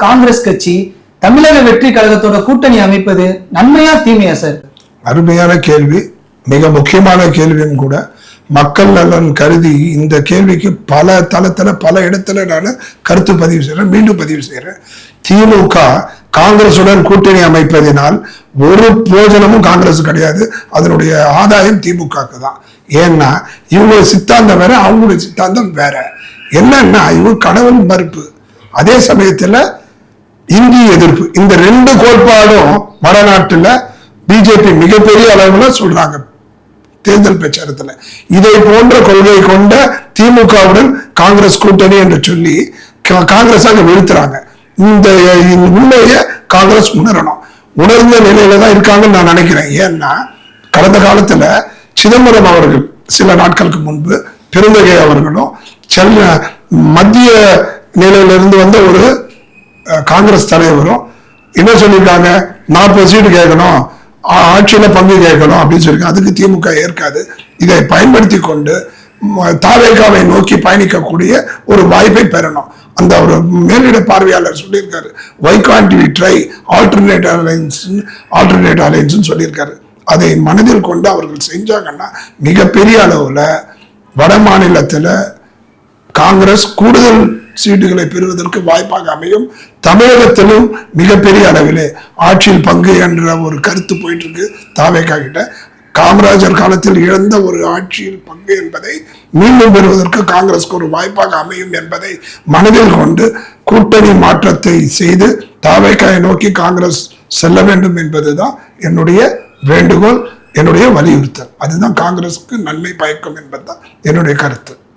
காங்கிரஸ் கட்சி தமிழக வெற்றி கழகத்தோட கூட்டணி அமைப்பது நன்மையா தீமையா சார்? அருமையான கேள்வி. மிக முக்கியமான கேள்வியும் கூட. மக்கள் நலன் கருதி இந்த கேள்விக்கு பல தளத்துல பல இடத்துல நான் கருத்து பதிவு செய்கிறேன் மீண்டும் பதிவு செய்யறேன் திமுக காங்கிரசுடன் கூட்டணி அமைப்பதினால் ஒரு பிரயோஜனமும் காங்கிரஸ் கிடையாது. அதனுடைய ஆதாயம் திமுகக்கு தான். ஏன்னா இவங்க சித்தாந்தம் வேற அவங்களுடைய சித்தாந்தம் வேற. என்னன்னா இவங்க கடவுள் மறுப்பு. அதே சமயத்துல இந்தி எதிர்ப்பு இந்த ரெண்டு கோட்பாடும் வடநாட்டுல பிஜேபி மிகப்பெரிய அளவுல சொல்றாங்க தேர்தல் பிரச்சாரத்துல. இதை போன்ற கொள்கை கொண்ட திமுகவுடன் காங்கிரஸ் கூட்டணி என்று சொல்லி காங்கிரஸ் அங்க வீழ்த்துறாங்க. இந்த உண்மைய உண்மையை காங்கிரஸ் உணரணும். உணர்ந்த நிலையில தான் இருக்காங்கன்னு நான் நினைக்கிறேன். ஏன்னா கடந்த காலத்துல சிதம்பரம் அவர்கள் சில நாட்களுக்கு முன்பு பெருந்தகை அவர்களும் செல்ல மத்திய நிலையிலிருந்து வந்த ஒரு காங்கிரஸ் தலைவரும் என்ன சொல்லியிருக்காங்க? நாற்பது சீட்டு கேட்கணும். ஆட்சியில பங்கு கேட்கணும் அப்படின்னு சொல்லி அதுக்கு திமுக ஏற்காது. இதை பயன்படுத்தி கொண்டு தாவேகாவை நோக்கி பயணிக்கக்கூடிய ஒரு வாய்ப்பை பெறணும். அந்த ஒரு மேலிட பார்வையாளர் சொல்லியிருக்காரு. Why can't we try alternate alliance alternate alliance சொல்லியிருக்காரு. அதை மனதில் கொண்டு அவர்கள் செஞ்சாங்கன்னா மிகப்பெரிய அளவுல வட மாநிலத்துல காங்கிரஸ் கூடுதல் சீட்டுகளை பெறுவதற்கு வாய்ப்பாக அமையும். தமிழகத்திலும் மிகப்பெரிய அளவிலே ஆட்சியில் பங்கு என்ற ஒரு கருத்து போயிட்டு இருக்கு தாவேக்கா கிட்ட. காமராஜர் காலத்தில் இழந்த ஒரு ஆட்சியில் பங்கு என்பதை மீண்டும் பெறுவதற்கு காங்கிரஸ்க்கு ஒரு வாய்ப்பாக அமையும் என்பதை மனதில் கொண்டு கூட்டணி மாற்றத்தை செய்து தாவேக்காயை நோக்கி காங்கிரஸ் செல்ல வேண்டும் என்பதுதான் என்னுடைய வேண்டுகோள் என்னுடைய வலியுறுத்தல். அதுதான் காங்கிரஸுக்கு நன்மை பயக்கும் என்பதுதான் என்னுடைய கருத்து.